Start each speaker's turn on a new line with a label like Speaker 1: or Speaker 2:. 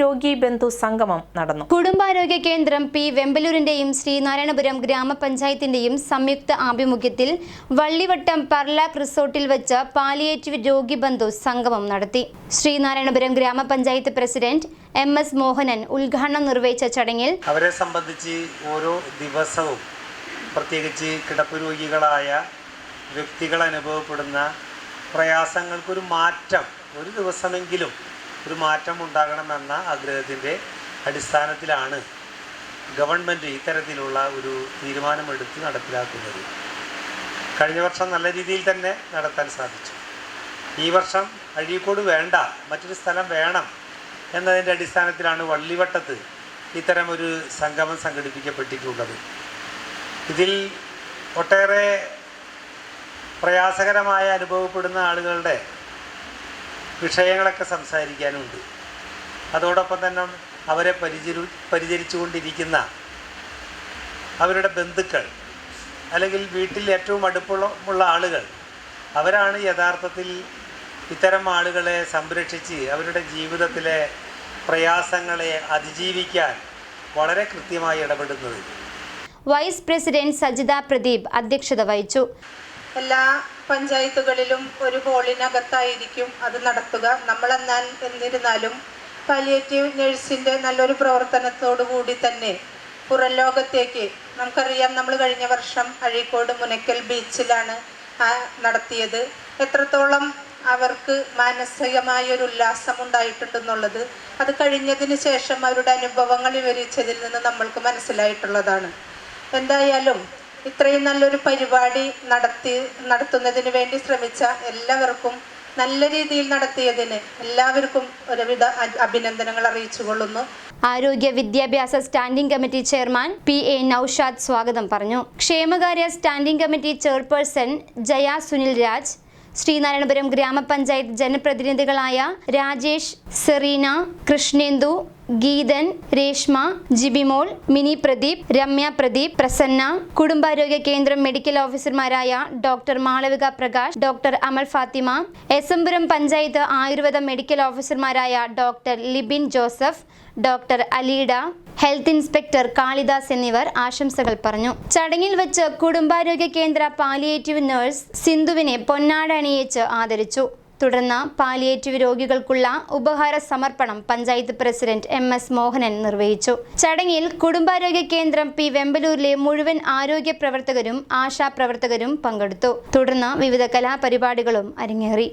Speaker 1: രോഗി ബന്ധു സംഗമം നടന്നു.
Speaker 2: കുടുംബാരോഗ്യ കേന്ദ്രം പി വെമ്പലൂരിന്റെയും ശ്രീനാരായണപുരം ഗ്രാമപഞ്ചായത്തിന്റെയും സംയുക്ത ആഭിമുഖ്യത്തിൽ വള്ളിവട്ടം പർലാക് റിസോർട്ടിൽ വെച്ച് പാലിയേറ്റീവ് രോഗി ബന്ധു സംഗമം നടത്തി. ശ്രീനാരായണപുരം ഗ്രാമപഞ്ചായത്ത് പ്രസിഡന്റ് എം എസ് മോഹനൻ ഉദ്ഘാടനം നിർവഹിച്ച ചടങ്ങിൽ
Speaker 3: അവരെ സംബന്ധിച്ച് ഓരോ ദിവസവും പ്രത്യേകിച്ച് കിടപ്പ് രോഗികളായ വ്യക്തികൾ അനുഭവപ്പെടുന്ന പ്രയാസങ്ങൾക്കൊരു മാറ്റം ഒരു ദിവസമെങ്കിലും ഒരു മാറ്റം ഉണ്ടാകണമെന്ന ആഗ്രഹത്തിന്റെ അടിസ്ഥാനത്തിലാണ് ഗവൺമെന്റ് ഇത്തരത്തിലുള്ള ഒരു തീരുമാനമെടുത്ത് നടപ്പിലാക്കുന്നത്. കഴിഞ്ഞ വർഷം നല്ല രീതിയിൽ തന്നെ നടത്താൻ സാധിച്ചു. ഈ വർഷം അഴീക്കോട് വേണ്ട മറ്റൊരു സ്ഥലം വേണം എന്നതിന്റെ അടിസ്ഥാനത്തിലാണ് വള്ളിവട്ടത്ത് ഇത്തരം ഒരു സംഗമം സംഘടിപ്പിക്കപ്പെട്ടിട്ടുള്ളത്. ഇതിൽ ഒട്ടേറെ പ്രയാസകരമായ അനുഭവപ്പെടുന്ന ആളുകളുടെ വിഷയങ്ങളൊക്കെ സംസാരിക്കാനുണ്ട്. അതോടൊപ്പം തന്നെ അവരെ പരിചരി പരിചരിച്ചുകൊണ്ടിരിക്കുന്ന അവരുടെ ബന്ധുക്കൾ അല്ലെങ്കിൽ വീട്ടിൽ ഏറ്റവും അടുപ്പുള്ള ഉള്ള ആളുകൾ അവരാണ് യഥാർത്ഥത്തിൽ ഇത്തരം ആളുകളെ സംരക്ഷിച്ച് അവരുടെ ജീവിതത്തിലെ പ്രയാസങ്ങളെ അതിജീവിക്കാൻ വളരെ കൃത്യമായി ഇടപെടുന്നത്.
Speaker 2: വൈസ് പ്രസിഡന്റ് സജിത പ്രദീപ് അധ്യക്ഷത വഹിച്ചു.
Speaker 4: എല്ലാ പഞ്ചായത്തുകളിലും ഒരു ഹോളിനകത്തായിരിക്കും അത് നടത്തുക. നമ്മളെന്നാൽ എന്നിരുന്നാലും പാലിയേറ്റീവ് നഴ്സിന്റെ നല്ലൊരു പ്രവർത്തനത്തോടു കൂടി തന്നെ പുറം ലോകത്തേക്ക് നമുക്കറിയാം നമ്മൾ കഴിഞ്ഞ വർഷം അഴീക്കോട് മുനക്കൽ ബീച്ചിലാണ് നടത്തിയത്. എത്രത്തോളം അവർക്ക് മാനസികമായൊരു ഉല്ലാസം ഉണ്ടായിട്ടുണ്ടെന്നുള്ളത് അത് കഴിഞ്ഞതിന് ശേഷം അവരുടെ അനുഭവങ്ങൾ വിവരിച്ചതിൽ നിന്ന് നമ്മൾക്ക് മനസ്സിലായിട്ടുള്ളതാണ്. എന്തായാലും ഇത്രയും നല്ലൊരു പരിപാടി നടത്തി നടത്തുന്നതിന് വേണ്ടി ശ്രമിച്ച എല്ലാവർക്കും നല്ല രീതിയിൽ നടത്തിയതിന് എല്ലാവർക്കും ഒരുവിധ അഭിനന്ദനങ്ങൾ അറിയിച്ചു കൊള്ളുന്നു
Speaker 2: ആരോഗ്യ വിദ്യാഭ്യാസ standing committee chairman P A Noushad സ്വാഗതം പറഞ്ഞു. ക്ഷേമകാര്യ standing committee chairperson Jaya Sunil Raj Sreenarayanapuram ഗ്രാമപഞ്ചായത്ത് ജനപ്രതിനിധികളായ രാജേഷ് സെറീന കൃഷ്ണേന്ദു ഗീതൻ രേഷ്മ ജിബിമോൾ മിനി പ്രദീപ് രമ്യ പ്രദീപ് പ്രസന്ന കുടുംബാരോഗ്യ കേന്ദ്രം മെഡിക്കൽ ഓഫീസർമാരായ doctor Malavika Prakash doctor Amal Fathima Esampuram panchayat Ayurveda medical ഓഫീസർമാരായ doctor Libin Joseph doctor Alida health inspector Kalidas എന്നിവർ ആശംസകൾ പറഞ്ഞു. ചടങ്ങിൽ വെച്ച് കുടുംബാരോഗ്യ കേന്ദ്ര പാലിയേറ്റീവ് നഴ്സ് സിന്ധുവിനെ പൊന്നാട അണിയിച്ച് ആദരിച്ചു. തുടർന്ന് പാലിയേറ്റീവ് രോഗികൾക്കുള്ള ഉപഹാര സമർപ്പണം panchayat president M S Mohanan നിർവഹിച്ചു. ചടങ്ങിൽ കുടുംബാരോഗ്യ കേന്ദ്രം പി വെമ്പലൂരിലെ മുഴുവൻ ആരോഗ്യ പ്രവർത്തകരും ആശാ പ്രവർത്തകരും പങ്കെടുത്തു. തുടർന്ന് വിവിധ കലാപരിപാടികളും അരങ്ങേറി.